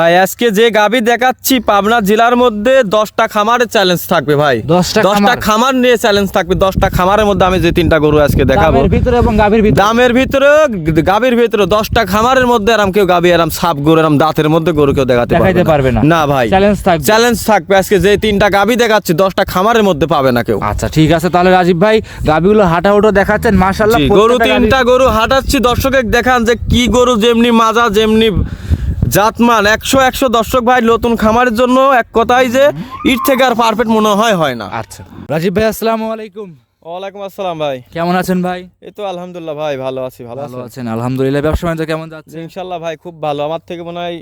ভাই আজকে যে গাবি দেখাচ্ছি পাবনা জেলার মধ্যে দশটা খামারের চ্যালেঞ্জ থাকবে ভাই। দশটা খামার? নিয়ে চ্যালেঞ্জ থাকবে দশটা খামারের মধ্যে আমি যে তিনটা গরু আজকে দেখাবো। দামের ভিতরে এবং গাভীর ভিতরে। দামের ভিতরে গাবির ভিতরে দশটা খামারের মধ্যে আরাম কেউ গাবি আরাম সাপ গরু আরাম দাঁতের মধ্যে গরু কেউ দেখাতে পারবে না। না। ভাই চ্যালেঞ্জ থাকবে। চ্যালেঞ্জ থাকবে। আজকে যে তিনটা গাবি দেখাচ্ছি দশটা খামারের মধ্যে পাবে না কেউ। আচ্ছা ঠিক আছে। তাহলে রাজীব ভাই গাভীগুলো হাঁটা উঠো দেখাচ্ছেন মাশাআল্লাহ গরু তিনটা গরু হাঁটাচ্ছি। দর্শকের দেখান যে কি গরু যেমনি মাজা যেমনি জাতমান একশো একশো দর্শক ভাই নতুন খামারের জন্য এক কথাই যে ইট থেকে আর পারফেক্ট মনে হয় হয় না। আচ্ছা। রাজীব ভাই আসসালামু আলাইকুম। ওয়ালাইকুম আসসালাম ভাই। কেমন আছেন ভাই? এই তো আলহামদুলিল্লাহ ভাই ভালো আছি ভালো ভালো আছেন। আলহামদুলিল্লাহ। ব্যবসা বাণিজ্য কেমন যাচ্ছে? ইনশাল্লাহ ভাই খুব ভালো। আমার থেকে মনে হয়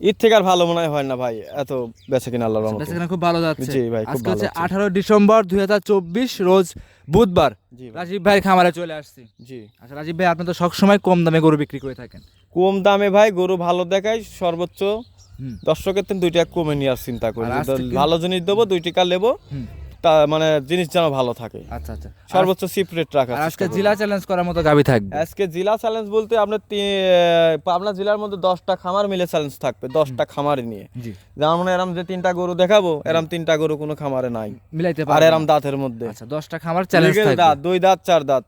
ঈদ থেকে আর ভালো মনে হয় না ভাই এত বেঁচে কিনা আল্লাহর রহমতে। বেচাকেনা খুব ভালো যাচ্ছে। জি ভাই, খুব আজকে হচ্ছে যাচ্ছে। আঠারো ডিসেম্বর দুই হাজার চব্বিশ রোজ বুধবার রাজীব ভাই খামারে চলে আসছি। জি। আচ্ছা রাজীব ভাই আপনি তো সবসময় কম দামে গরু বিক্রি করে থাকেন। কম দামে ভাই গরু ভালো দেখায় সর্বোচ্চ দর্শকের থেকে দুইটা কমে নিয়ে আসছেন চিন্তা করি। ভালো জিনিস দেবো দুই টাকা নেব। তা মানে জিনিস যেন ভালো থাকে। আচ্ছা আচ্ছা। সর্বোচ্চ সিপ রেট রাখা আজকে জেলা চ্যালেঞ্জ করার মতো থাকবে? আজকে জেলা চ্যালেঞ্জ বলতে আপনার পাবনা জেলার মধ্যে দশটা খামার মিলে চ্যালেঞ্জ থাকবে দশটা খামার নিয়ে। যেমন মানে এরম যে তিনটা গরু দেখাবো এরম তিনটা গরু কোনো খামারে নাই। মিলাইতে আর এরম দাঁতের মধ্যে। আচ্ছা দশটা খামার চ্যালেঞ্জ থাকবে। দুই দাঁত চার দাঁত।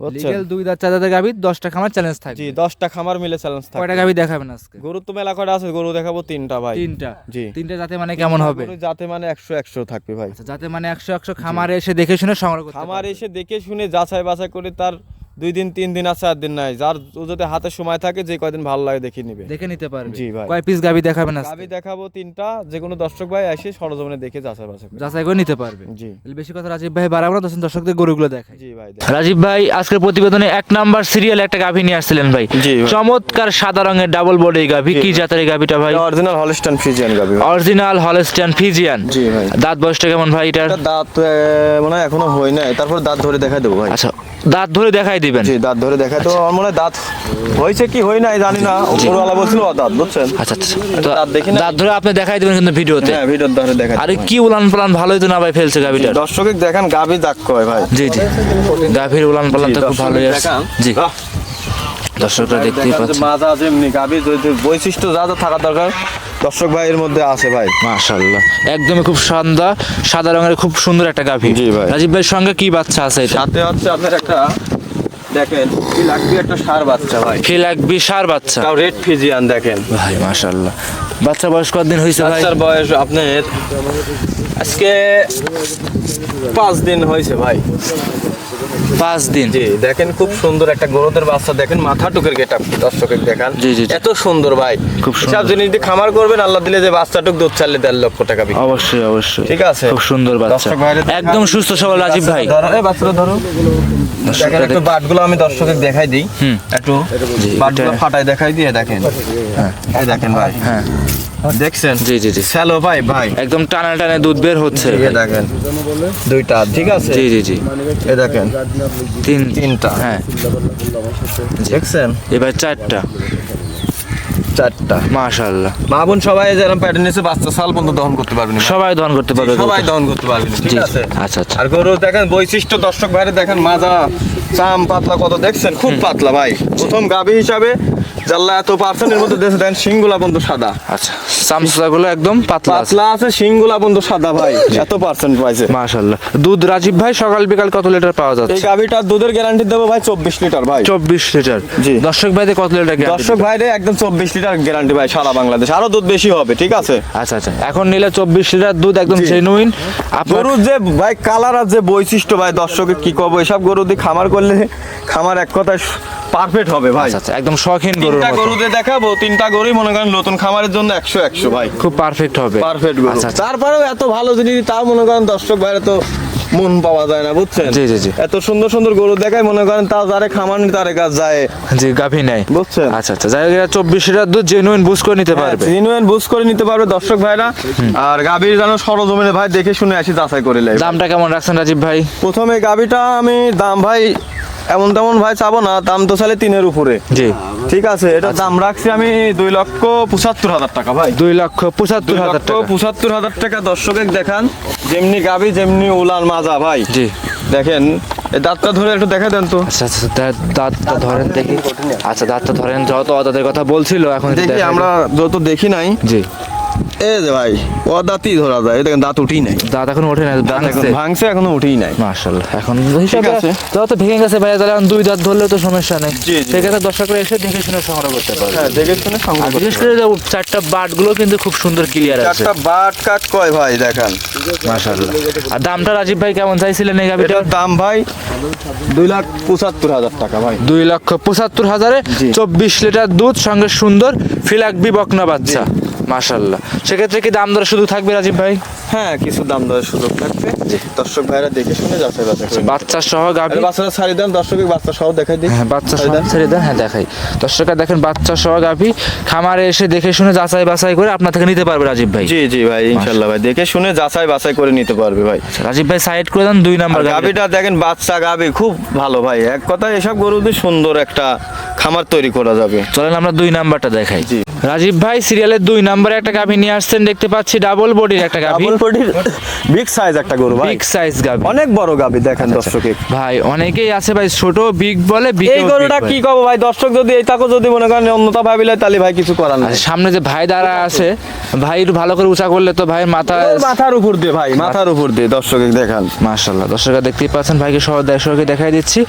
লিগেল দুই দাঁত চার দাঁতের গাভী দশটা খামার চ্যালেঞ্জ থাকবে। জি দশটা খামার মিলে চ্যালেঞ্জ থাকবে। কয়টা গাভী দেখাবেন আজকে? গরু তো মেলা কয়টা আছে? গরু দেখাবো তিনটা ভাই। তিনটা। জি। তিনটা যাতে মানে কেমন হবে? গরু যাতে মানে একশো একশো থাকবে ভাই। আচ্ছা যাতে মানে একশো একশো খামারে এসে দেখে শুনে সংগ্রহ করতে খামার এসে দেখে শুনে যাচাই বাছাই করে তার দুই দিন তিন দিন আছে চার দিন নাই। যার যদি হাতে সময় থাকে যে কয়দিন ভালো লাগে দেখে নিবে। দেখে নিতে পারবে। জি ভাই। কয় পিস গাভী দেখাবেন আজকে? গাবি দেখাবো তিনটা যে কোনো দর্শক ভাই এসে সরজমিনে দেখে যাচাই বাছাই করে যাচাই করে নিতে পারবে। জি। তাহলে বেশি কথা রাজীব ভাই বাড়াবো না দর্শক দর্শকদের গরুগুলো দেখাই। জি ভাই রাজীব ভাই আজকের প্রতিবেদনে এক নাম্বার সিরিয়াল একটা গাভী নিয়ে আসছিলেন ভাই। জি চমৎকার সাদা রঙের ডাবল বডি গাভী। কি জাতের গাভীটা ভাই? অরিজিনাল হলস্টাইন ফিজিয়ান গাবি অরিজিনাল হলস্টিয়ান ফিজিয়ান জি ভাই। দাঁত বয়সটা কেমন ভাই এটার? এটা দাঁত আহ, মনে হয় এখনও হয় নাই। তারপর দাঁত ধরে দেখাই দেবো ভাই। আচ্ছা দাঁত ধরে দেখাই দিবেন। জি দাঁত ধরে দেখাই তো আমার মনে হয় দাঁত হয়েছে কি হয় নাই জানি না। উপরওয়ালা বলছিল দাঁত বুঝছেন? আচ্ছা আচ্ছা। তো দাঁত দেখি না। দাঁত ধরে আপনি দেখাই দিবেন কিন্তু ভিডিওতে। হ্যাঁ ভিডিওর ধরে দেখাই আরে কি উলান পালান ভালোই তো না ভাই ফেলছে গাভীটার দর্শক দেখেন গাবি দাগ কয় ভাই। জি জি। গাভীর উলান পালান তো খুব ভালোই আছে। জি। দর্শকরা দেখতেই দেখান যে পাচ্ছে মাজা যেমনি গাবি বৈশিষ্ট্য যা যা থাকা দরকার দর্শক ভাইয়ের মধ্যে আছে ভাই। মাশাআল্লাহ। একদমই খুব সাদা সাদা রঙের খুব সুন্দর একটা গাভী। জি ভাই। রাজীব ভাইয়ের সঙ্গে কি বাচ্চা আছে এটা? সাথে হচ্ছে আপনার একটা দেখেন কি লাগবে একটা সার বাচ্চা ভাই। ফিলাক বিশার বাচ্চা। তাও রেড ফিজিয়ান দেখেন। ভাই মাশাআল্লাহ। বাচ্চা বয়স কতদিন হয়েছে ভাই? বাচ্চার বয়স আপনার আজকে পাঁচ দিন হয়েছে ভাই। পাঁচ দিন। জি দেখেন খুব সুন্দর একটা গরুদের বাচ্চা দেখেন মাথা টুকের গেট দর্শকের দেখান। জি, জি, জি। এত সুন্দর ভাই। খুব সুন্দর। সব জিনিস দিয়ে খামার করবেন আল্লাহ দিলে যে বাচ্চাটুক দুধ চাললে দেড় লক্ষ টাকা অবশ্যই অবশ্যই। ঠিক আছে। খুব সুন্দর বাচ্চা। একদম সুস্থ সবল রাজীব ভাই। ধরো এই বাচ্চাটা ধরো। দেখেন একটু বাটগুলো আমি দর্শকের দেখাই দিই। একটু বাটগুলো ফাটাই দেখাই দিয়ে দেখেন। এই দেখেন ভাই। হ্যাঁ। দেখছেন? জি জি জি। স্যালো ভাই ভাই। একদম টানা টানে দুধ বের হচ্ছে। এই দেখেন দুইটা ঠিক আছে? জি জি জি। এই দেখেন তিন তিনটা। হ্যাঁ। দেখছেন? এবার চারটা। চারটা। মাশাআল্লাহ। মা বোন সবাই যেরকম প্যাটার্ন এসে বাচ্চা সাল পর্যন্ত দহন করতে পারবেন সবাই দহন করতে পারবে সবাই দহন করতে পারবেন ঠিক আছে? আচ্ছা আচ্ছা। আর গরু দেখেন বৈশিষ্ট্য দর্শক ভাইরে দেখেন মাজা চাম পাতলা কত দেখছেন? খুব পাতলা ভাই। প্রথম গাভী হিসাবে জাল্লা এত পার্সেন্টের মধ্যে দেখে দেন শিংগুলা বন্ধু সাদা। আচ্ছা চামচাগুলো একদম পাতলা পাতলা আছে শিংগুলা বন্ধু সাদা ভাই এত পার্সেন্ট পাইছে মাশাআল্লাহ। দুধ রাজীব ভাই সকাল বিকাল কত লিটার পাওয়া এই যাচ্ছে? দুধের গ্যারান্টি দেবো ভাই চব্বিশ লিটার ভাই। চব্বিশ লিটার জি। দর্শক ভাইদের কত লিটার guarantee? দর্শক ভাইরে একদম চব্বিশ লিটার গ্যারান্টি ভাই সারা বাংলাদেশ। আরও দুধ বেশি হবে ঠিক আছে? আচ্ছা আচ্ছা। এখন নিলে চব্বিশ লিটার দুধ একদম। জেনুইন আপনার গরুর যে ভাই কালার আর যে বৈশিষ্ট্য ভাই দর্শকে কি করব এসব গরু দিয়ে খামার করলে খামার এক কথায় পারফেক্ট হবে ভাই। আচ্ছা আচ্ছা একদম শখিন গরুর তিনটা গরুতে দেখাবো তিনটা গরুই মনে করেন নতুন খামারের জন্য একশো একশো ভাই। খুব পারফেক্ট হবে। পারফেক্ট গরু। আচ্ছা আচ্ছা। তারপরেও এত ভালো জিনিস তাও মনে করেন দর্শক ভাইরে তো মন পাওয়া যায় না বুঝছেন? জি, জি, জি। এত সুন্দর সুন্দর গরু দেখায় মনে করেন তাও যারে খামার নি তারে কাজ যায়। জি গাভী নেই। বুঝছেন? আচ্ছা আচ্ছা যাই হোক চব্বিশ লিটার দুধ জেনুইন বুঝ করে নিতে পারবে। জেনুইন বুঝ করে নিতে পারবে দর্শক ভাইরা। আর গাভীর যেন সরজমিনে ভাই দেখে শুনে আসি যাচাই করে লাই দামটা কেমন রাখছেন রাজীব ভাই? প্রথমে গাভীটা আমি দাম ভাই এমন তেমন ভাই চাবো না দাম তো চালে তিনের উপরে। জি। ঠিক আছে এটা দাম রাখছি আমি দুই লক্ষ পঁচাত্তর হাজার টাকা ভাই। দুই লক্ষ পঁচাত্তর হাজার টাকা। পঁচাত্তর হাজার টাকা দর্শকের দেখান যেমনি গাবি যেমনি উলার মাজা ভাই। জি। দেখেন এই দাঁতটা ধরে একটু দেখা দেন তো। আচ্ছা আচ্ছা দাঁতটা ধরেন দেখি। আচ্ছা দাঁতটা ধরেন যত দাঁতের কথা বলছিল এখন দেখি আমরা যত দেখি নাই। জি। এই যে ভাই ও দাঁতই ধরা যায়। দেখেন দাঁত উঠেই নাই। দাঁত এখন ওঠে না দাঁত এখন ভাঙছে। এখনও উঠেই নাই। মাশাল্লাহ এখন হিসাবে আছে। যত ভেঙে গেছে ভাই তাহলে এখন দুই দাঁত ধরলে তো সমস্যা নেই। জি, জি। সেক্ষেত্রে দর্শকরা এসে দেখে শুনে সংগ্রহ করতে পারবে। হ্যাঁ দেখে শুনে সংগ্রহ করতে বিশেষ করে চারটা বাটগুলো কিন্তু খুব সুন্দর ক্লিয়ার আছে। চারটা বাট কাট কয় ভাই দেখেন। মাশাল্লাহ আর দামটা রাজীব ভাই কেমন চাইছিলেন এই দাম ভাই দুই লাখ পঁচাত্তর হাজার টাকা ভাই। দুই লক্ষ পঁচাত্তর হাজারে। চব্বিশ লিটার দুধ সঙ্গে সুন্দর ফিলাকবি বকনা বাচ্চা। মাশাল্লাহ সেক্ষেত্রে কি দাম দর শুধু থাকবে রাজীব ভাই? হ্যাঁ কিছু দাম দেওয়ার সুযোগ থাকবে। দর্শক ভাইরা দেখে শুনে যাচাই বাছাই করে বাচ্চা সহ গাভি আরে বাচ্চারা ছাড়ি দেন দর্শকের বাচ্চা সহ দেখাই দিই। হ্যাঁ বাচ্চা সহ দেন। দেন হ্যাঁ দেখাই। দর্শকরা দেখেন বাচ্চা সহ গাভি খামারে এসে দেখে শুনে যাচাই বাছাই করে আপনার থেকে নিতে পারবে রাজীব ভাই। জি জি ভাই ইনশাল্লাহ ভাই। দেখে শুনে যাচাই বাছাই করে নিতে পারবে ভাই। রাজীব ভাই সাইড করে দেন দুই নাম্বার গাভি গাবিটা দেখেন বাচ্চা গাবি খুব ভালো ভাই। এক কথায় এসব গরুদের সুন্দর একটা খামার তৈরি করা যাবে। চলেন আমরা দুই নাম্বারটা দেখাই। জি। রাজীব ভাই সিরিয়ালের দুই নাম্বারে একটা গাভী নিয়ে আসছেন দেখতে পাচ্ছি ডাবল বডির একটা গাভি। ডাবল বডির বিগ সাইজ একটা গরু ভাই। বিগ সাইজ গাভি। অনেক বড় গাভী দেখেন দর্শক দর্শকে ভাই অনেকেই আছে ভাই ছোট বিগ বলে big এই গরুটা কি কব ভাই? দর্শক যদি এই তাকে যদি মনে করেন অন্যতা ভাবিলে তাহলে ভাই কিছু করার নাই। আচ্ছা, সামনে যে ভাই দাঁড়া আছে ভাই একটু ভালো করে উঁচা করলে তো ভাই মাথা মাথার উপর দিয়ে ভাই মাথার উপর দিয়ে দর্শকে দেখান। মাশাল্লাহ দর্শকরা দেখতেই পাচ্ছেন ভাইকে সহ দর্শককে দেখাই দিচ্ছি।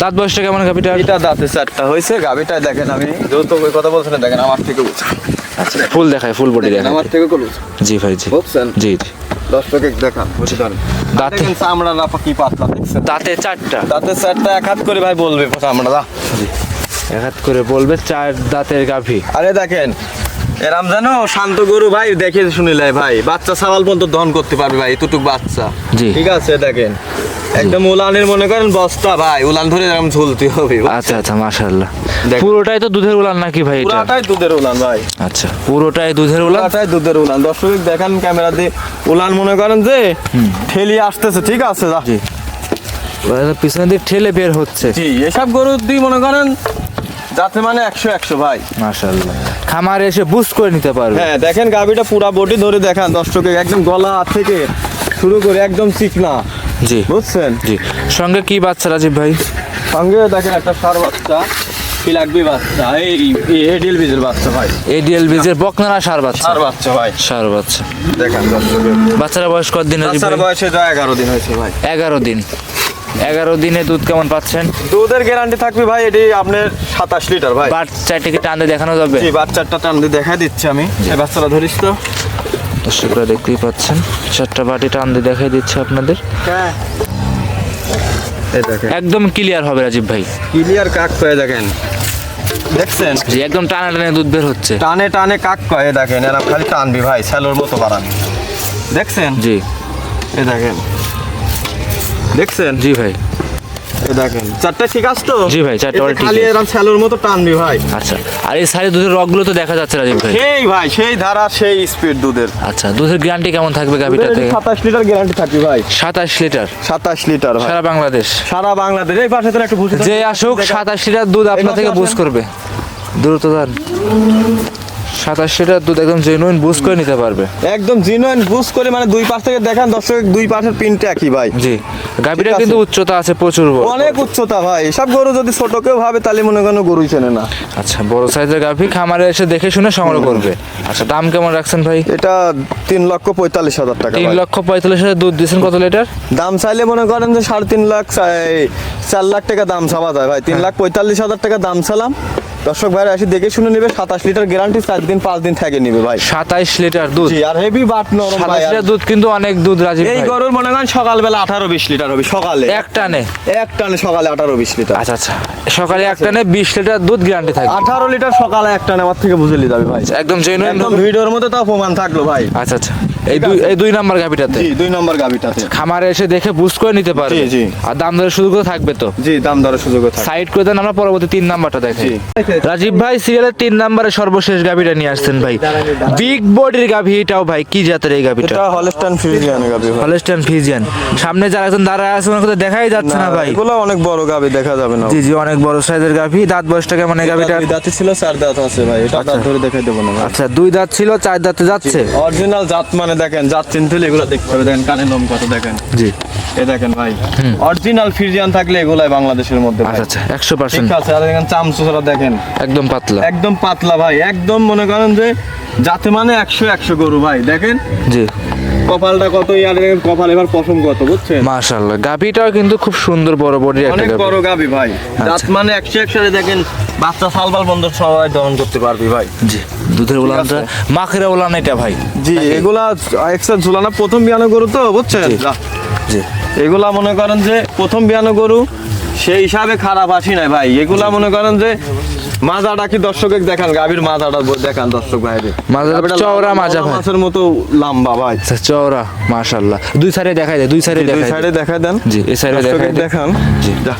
দাঁত বয়সটা কেমন গাভিটা এটা দাঁতে চারটা হয়েছে গাভীটা দেখেন আমি ওই কথা বলছেন দেখেন আমার থেকে উঁচু। ফুল দেখায় ফুল বডি দেখায়। আমার থেকে উঁচু। জি ভাই জি। বুঝছেন জি জি। দর্শকে দেখান বুঝছেন দাঁতে- দেখেন চামড়া না কি পাতলা দেখছেন। দাঁতে চারটা। দাঁতে চারটা এক হাত করে ভাই বলবে চামড়া এক হাত করে বলবে চার দাঁতের গাভি। আরে দেখেন এরাম জানো শান্ত গরু ভাই দেখে শুনিলে ভাই। বাচ্চা সাওয়াল পর্যন্ত দহন করতে পারবে ভাই এতটুক বাচ্চা। জি। ঠিক আছে দেখেন। একদম উলানের মনে করেন বস্তা ভাই উলান ধরে এরকম ঝুলতে হবে। আচ্ছা আচ্ছা মাশাল্লাহ দেখ। পুরোটাই তো দুধের উলান নাকি ভাই এটা? পুরাটাই দুধের উলান ভাই। আচ্ছা পুরোটাই দুধের উলান? পুরাটাই দুধের উলান। দর্শক দেখেন ক্যামেরা দিয়ে উলান মনে করেন যে ঠেলি আসতেছে ঠিক আছে পিছনে দিয়ে ঠেলে বের হচ্ছে। জি এসব গরু দিয়ে মনে করেন যাতে মানে একশো একশো ভাই। মাশাল্লাহ খামারে এসে বুস্ট করে নিতে পারবে। হ্যাঁ দেখেন গাবিটা পুরা বডি ধরে দেখান দর্শকে একদম গলা থেকে শুরু করে একদম চিকনা। জি। বুঝছেন? জি। সঙ্গে কি বাচ্চা রাজীব ভাই? সঙ্গে দেখেন একটা সার বাচ্চা কি লাগবে বাচ্চা? এই এডিএল বীজের বাচ্চা ভাই। এডিএল বীজের বকনারা সার বাচ্চা। সার বাচ্চা ভাই। সার বাচ্চা। দেখেন বাচ্চারা বয়স কত দিন বাচ্চার বয়সে যা এগারো দিন হয়েছে ভাই। এগারো দিন। এগারো দিনে দুধ কেমন পাচ্ছেন? দুধের গ্যারান্টি থাকবে ভাই এটি আপনার সাতাশ লিটার ভাই। বাচ্চাটাকে টানতে দেখানো যাবে? জি বাচ্চাটা টান দিয়ে দেখা দিচ্ছি আমি। এই বাচ্চাটা ধরিস তো। দর্শকরা দেখতেই পাচ্ছেন। চারটা বাটি টান দিয়ে দেখাই দিচ্ছে আপনাদের। হ্যাঁ। এই একদম ক্লিয়ার হবে রাজীব ভাই। ক্লিয়ার কাক কয়ে দেখেন। দেখছেন? জি একদম টানা টানে দুধ বের হচ্ছে। টানে টানে কাক কয়ে দেখেন এরা খালি টানবি ভাই স্যালোর মতো বাড়ান। দেখছেন? জি। এই দেখেন। দেখছেন? জি ভাই। দেখেন। চারটা ঠিক আছে তো? জি ভাই, চারটা ঠিক খালি এরকম স্যালোর মতো টানবি ভাই। আচ্ছা আর এই সাইডে দুধের রগগুলো তো দেখা যাচ্ছে রাজীব ভাই। সেই ভাই সেই ধারা সেই স্পিড দুধের। আচ্ছা দুধের গ্যারান্টি কেমন থাকবে গাভিটা থেকে? সাতাশ লিটার গ্যারান্টি থাকবে ভাই। সাতাশ লিটার সাতাশ লিটার ভাই। সারা বাংলাদেশ। সারা বাংলাদেশ। এই পাশে তো একটু বুঝে যে আসুক সাতাশ লিটার দুধ আপনার থেকে বুঝ করবে। দ্রুত যান সাতাশ লিটার দুধ একদম জেনুইন করে নিতে পারবে। একদম জিনুইন করে মানে দুই পাশ থেকে দেখান দর্শক দুই পাশের পিনটা একই ভাই। জি গাভিটা কিন্তু উচ্চতা আছে প্রচুর অনেক উচ্চতা ভাই সব গরু যদি ছোট কেউ ভাবে তাহলে মনে করেন গরুই চেনে না। আচ্ছা বড় সাইজের গাভি খামারে এসে দেখে শুনে সংগ্রহ করবে। আচ্ছা দাম কেমন রাখছেন ভাই? এটা তিন লক্ষ পঁয়তাল্লিশ হাজার টাকা তিন লক্ষ পঁয়তাল্লিশ হাজার দুধ দিয়েছেন কত লিটার? দাম চাইলে মনে করেন যে সাড়ে তিন লাখ চার লাখ টাকা দাম চাওয়া যায় ভাই। তিন লাখ পঁয়তাল্লিশ হাজার টাকা দাম চালাম। দর্শক ভাইরা এসে দেখে শুনে নেবে সাতাশ লিটার গ্যারান্টি চার দিন পাঁচ দিন থেকে নিবে ভাই। সাতাইশ লিটার দুধ। আর হেভি বাট নরম লিটার দুধ কিন্তু অনেক দুধ রাজীব এই গরুর মনে করেন সকালবেলা আঠারো বিশ লিটার হবে সকালে। এক টানে? এক টানে সকালে আঠারো বিশ লিটার। আচ্ছা আচ্ছা। সকালে এক টানে বিশ লিটার দুধ গ্যারান্টি থাকবে। আঠারো লিটার সকালে এক টানে আমার থেকে বুঝে নিতে হবে ভাই। একদম একদম ভিডিওর মধ্যে তাও প্রমাণ থাকল ভাই। আচ্ছা আচ্ছা। এই দুই এই দুই নাম্বার গাভিটাতে? জি দুই নম্বর গাবিটাতে খামারে এসে দেখে বুঝ করে নিতে পারবে। জি, জি। আর দাম দরে শুধু করে থাকবে তো। জি দাম দরের সুযোগ থাকে সাইড করে দেন আমরা পরবর্তী তিন নাম্বারটা দেখাই জি। রাজীব ভাই সিরিয়ালের তিন নম্বরে সর্বশেষ গাভিটা নিয়ে আসছেন ভাই। বিগ বডির গাভি এটাও ভাই কি জাতের এই গাভিটা? এটা হলস্টাইন ফ্রিজিয়ান গাবি ভাই। হলস্টাইন ফিজিয়ান সামনে যারা একজন দাঁড়ায় আছে ওনার কথা দেখাই যাচ্ছে না ভাই। এগুলো অনেক বড় গাবি দেখা যাবে না। জি জি অনেক বড় সাইজের গাভি। দাঁত বয়সটা কেমন গাভিটা দাঁতে ছিল চার দাঁত আছে ভাই। এটা দাঁত ধরে দেখাই দেবো না আচ্ছা দুই দাঁত ছিল চার দাঁতে যাচ্ছে? অরিজিনাল জাত মানে দেখেন জাত চিনতে হলে এগুলো দেখতে হবে। দেখেন কানে লোম কত দেখেন। জি। এ দেখেন ভাই। অরিজিনাল ফ্রিজিয়ান থাকলে এগুলাই বাংলাদেশের মধ্যে। আচ্ছা আচ্ছা একশো ঠিক আছে আর দেখেন চামচুরা দেখেন। একদম পাতলা। একদম পাতলা ভাই একদম মনে করেন যে যাতে মানে একশো একশো গরু ভাই। দেখেন? জি। কপালটা কত ইয়ার কপাল এবার পশম কত বুঝছেন? মাশাল্লাহ গাভিটাও কিন্তু খুব সুন্দর বড় বডির একটা অনেক বড় গাবি ভাই। জাত মানে একশো একশো দেখেন বাচ্চা সালবাল বন্ধ সবাই দহন করতে পারবি ভাই। জি। দুধের উলানটা মাখের উলান এটা ভাই। জি এগুলা এক্সট্রা ঝুলানা প্রথম বিয়ানো গরু তো বুঝছেন? জি। জি। এগুলা মনে করেন যে প্রথম বিয়ানো গরু সেই হিসাবে খারাপ আসি নাই ভাই। এগুলা মনে করেন যে মাজাটা কি দর্শকের দেখান গাভীর মাজাটা দেখান দর্শক ভাইরে মাজাটা চওড়া মাজা ভাই। মাছের মতো লম্বা ভাই। আচ্ছা চওড়া মাশাল্লাহ দুই সাইডে দেখাই দেয় দুই সাইডে দুই দেখাই সাইডে দেখা দেন। জি, এই দর্শকের দেখাই দেখান। জি। যা।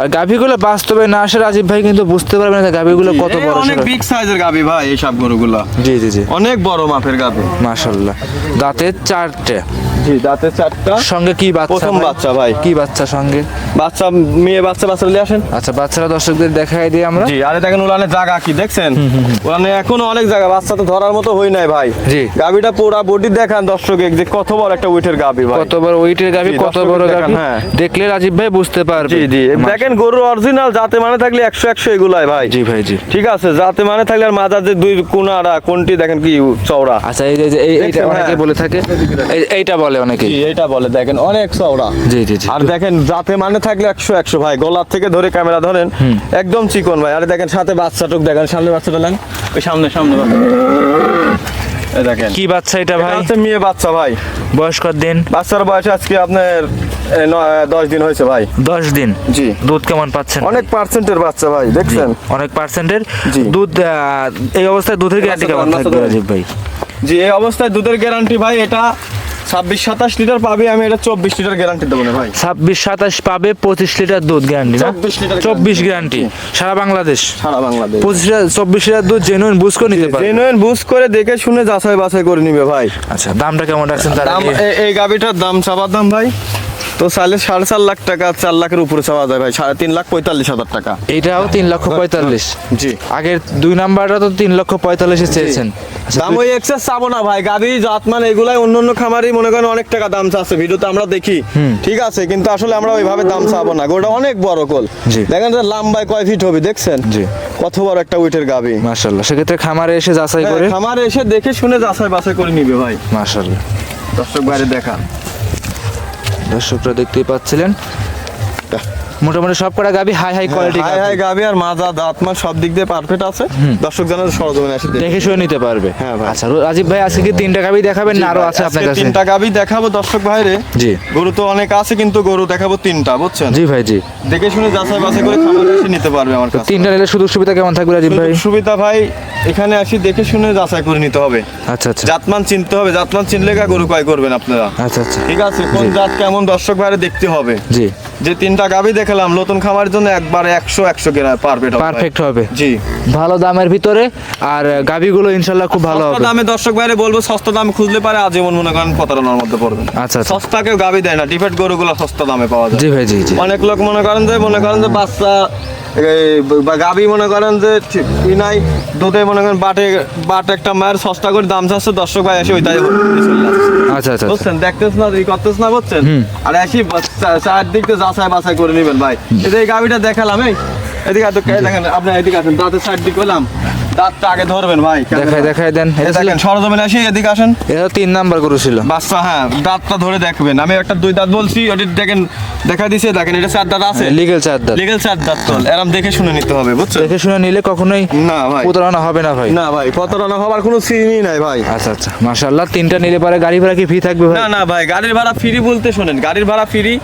আর গাভিগুলো বাস্তবে না আসে রাজীব ভাই কিন্তু বুঝতে পারবেন না গাভিগুলো কত বড় অনেক বিগ সাইজের গাভী ভাই এই সব গরুগুলা। জি জি জি। অনেক বড় মাপের গাভী। মাশাল্লাহ দাঁতের চারটে। জি দাঁতে চারটা। সঙ্গে কি বাচ্চা প্রথম? বাচ্চা ভাই। কি বাচ্চা সঙ্গে? বাচ্চা মেয়ে বাচ্চা বাচ্চা নিয়ে আসেন। আচ্ছা বাচ্চারা দর্শকদের দেখাই দিই আমরা। জি আরে দেখেন উলানে জায়গা কি দেখছেন? উলানে এখনও অনেক জায়গা বাচ্চা তো ধরার মতো হই নাই ভাই। জি। গাবিটা পুরা বডি দেখান দর্শক যে কত বড় একটা উইটের গাবি ভাই। কত বড় ওইটের গাভি জি, কত বড় গাভি হ্যাঁ। দেখলে রাজীব ভাই বুঝতে পারবে। জি জি দেখেন গরুর অরিজিনাল জাতে মানে থাকলে একশো একশো এগুলাই ভাই। জি ভাই জি। ঠিক আছে জাতে মানে থাকলে আর মাজার যে দুই কোনারা কোনটি দেখেন কি চওড়া। আচ্ছা এই যে- যে এই- এইটা অনেকে হ্যাঁ। বলে থাকে এই- এইটা বলে। অনেকে জি এইটা বলে। দেখেন অনেক চওড়া। জি জি আর দেখেন জাতে মানে থাকলে একশো একশো ভাই। গলার থেকে ধরে ক্যামেরা ধরেন একদম চিকন ভাই। আরে দেখেন সাথে বাচ্চাটুক দেখেন সামনে বাচ্চাটা নেন। ওই সামনে সামনে বাচ্চা। দেখেন। কি বাচ্চা এটা এটা ভাই? মেয়ে বাচ্চা ভাই। বয়স কত দিন বাচ্চার বয়স আজকে আপনার দশ দিন হয়েছে ভাই। দশ দিন? জি। দুধ কেমন পাচ্ছেন? অনেক পার্সেন্টের বাচ্চা ভাই দেখছেন? অনেক পার্সেন্টের। দুধ এই অবস্থায় দুধের গ্যারান্টি কেমন থাকবে রাজীব ভাই? জি এই অবস্থায় দুধের গ্যারান্টি ভাই এটা ছাব্বিশ সাতাশ লিটার পাবে আমি এটা চব্বিশ লিটার গ্যারান্টি দেবো না ভাই। ছাব্বিশ সাতাশ পাবে পঁচিশ লিটার দুধ গ্যারান্টি চব্বিশ লিটার চব্বিশ গ্যারান্টি সারা বাংলাদেশ। সারা বাংলাদেশ। পঁচিশ লিটার চব্বিশ লিটার দুধ জেনুইন বুঝ করে নিতে পারে জেনুইন বুঝ করে দেখে শুনে যাচাই বাছাই করে নিবে ভাই। আচ্ছা দামটা কেমন রাখছেন দাম এই গাবিটার দাম চাবার দাম ভাই? তো চাইলে সাড়ে চার লাখ টাকা চার লাখের উপরে চাওয়া যায় ভাই সাড়ে তিন লাখ পঁয়তাল্লিশ হাজার টাকা। এটাও তিন লক্ষ পঁয়তাল্লিশ। জি। আগের দুই নাম্বারটা তো তিন লক্ষ পঁয়তাল্লিশে চেয়েছেন। আচ্ছা, দাম ওই এক্সেস চাবো না ভাই গাবি জাতমান এগুলাই অন্য অন্য খামারই মনে করেন অনেক টাকা দাম চাচ্ছে। ভিডিওতে আমরা দেখি। ঠিক আছে কিন্তু আসলে আমরা ওইভাবে দাম চাবো না। গোটা অনেক বড় কোল। দেখেন লাম্বায় কয় ফিট হবে দেখছেন? জি। কত বড় একটা উইটের গাবি। মাশাল্লাহ সেক্ষেত্রে খামারে এসে যাচাই করে খামারে এসে দেখে শুনে যাচাই বাছাই করে নিবে ভাই। মাশাল্লাহ দর্শক বাইরে দেখা দর্শকরা দেখতেই পাচ্ছিলেন। মোটামুটি সব কটা গাবি high high quality high high গাবি। আর মাজা দাঁত মা সব দিক দিয়ে পারফেক্ট আছে। দর্শক জানার সরজমিনে এসে দেখে শুয়ে নিতে পারবে। হ্যাঁ ভাই। আচ্ছা রাজীব ভাই আজকে কি তিনটা গাবি দেখাবেন না আরও আছে আপনার কাছে? তিনটা গাবি দেখাবো দর্শক ভাইরে। জি। গরু তো অনেক আছে কিন্তু গরু দেখাবো তিনটা বুঝছেন? জি ভাই জি। দেখে শুনে যাচাই বাছাই করে খামারে এসে নিতে পারবে আমার কাছে। তিনটা নিলে সুযোগ সুবিধা কেমন থাকবে রাজীব ভাই? সুবিধা ভাই এখানে আসি দেখে শুনে যাচাই করে নিতে হবে। আচ্ছা আচ্ছা। জাতমান চিনতে হবে জাতমান চিনলে গা গরু কয় করবেন আপনারা। আচ্ছা আচ্ছা। ঠিক আছে? কোন জাত কেমন দর্শক ভাইরে দেখতে হবে। জি। যে তিনটা গাবি দেখালাম নতুন খামারের জন্য একবারে একশো একশো গ্রাম পারফেক্ট পারফেক্ট হবে। জি। ভালো দামের ভিতরে আর গাবিগুলো ইনশাল্লাহ খুব ভালো হবে। দামে দর্শক ভাইরে বলব সস্তা দামে খুঁজলে পারে আজীবন মনে করেন প্রতারণার মধ্যে পড়বেন। আচ্ছা আচ্ছা। সস্তা কেউ গাবি দেয় না ডিফেক্ট গরুগুলো সস্তা দামে পাওয়া যায়। জি ভাই জি জি। অনেক লোক মনে করেন যে মনে করেন যে বাচ্চা বা গাবি মনে করেন যে ই নাই দুধে মনে করেন বাটে বাট একটা মায়ের সস্তা করে দাম চাচ্ছে দর্শক ভাই এসে ওইটাই আচ্ছা আচ্ছা আচ্ছা। বুঝছেন দেখতেছ না ই করতেছ না বুঝছেন? আর আসি চারদিক দিয়ে যাচাই বাছাই করে নেবেন ভাই। এই যে এই গাবিটা দেখালাম এই। এদিকে দেখেন আপনি এদিকে আসেন দাঁতের সাইড দিক করলাম। দাঁতটা আগে ধরবেন ভাই দেখাই দেখাই দেন দেখেন সরজমিনে আসি এদিকে আসেন। এটা তিন নাম্বার গরু ছিল বাচ্চা হ্যাঁ দাঁতটা ধরে দেখবেন। আমি একটা দুই দাঁত বলছি ওটি দেখেন দেখা দিছে দেখেন এটা চার দাঁত আছে। লিগেল চার দাঁত। লিগেল চার দাঁত তল এরম দেখে শুনে নিতে হবে বুঝছ দেখে শুনে নিলে কখনোই না ভাই। প্রতারণা হবে না ভাই। না ভাই প্রতারণা হবার কোনো সিনই নাই ভাই। আচ্ছা আচ্ছা মাশাআল্লাহ তিনটা নিলে পরে গাড়ি ভাড়া কি ফ্রি থাকবে ভাই? না না ভাই গাড়ির ভাড়া ফ্রি বলতে শোনেন গাড়ির ভাড়া ফ্রি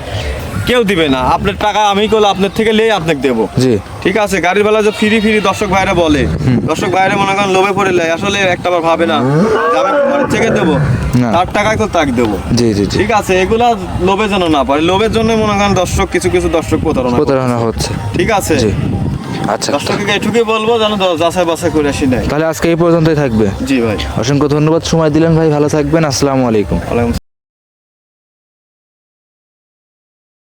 কেউ দিবে না। আপনার টাকা আমি করলে আপনার থেকে লেই আপনাকে দেবো। জি। ঠিক আছে গাড়ির বেলা যে ফ্রি ফ্রি দর্শক ভাইরা বলে দর্শক ভাইরা মনে করেন লোভে পড়ে লেয় আসলে একটা বার ভাবে না আমি ঘরের থেকে দেবো। তার টাকায় তো তাক দেবো। জি জি ঠিক আছে এগুলা লোভে যেন না পারে লোভের জন্য মনে করেন দর্শক কিছু কিছু দর্শক প্রতারণা প্রতারণা হচ্ছে। ঠিক আছে? জি। আচ্ছা। দর্শককে এটুকুই বলব যেন যাচাই বাছাই করে আসি নাই তাহলে আজকে এই পর্যন্তই থাকবে। জি ভাই। অসংখ্য ধন্যবাদ সময় দিলেন ভাই ভালো থাকবেন আসসালামু আলাইকুম।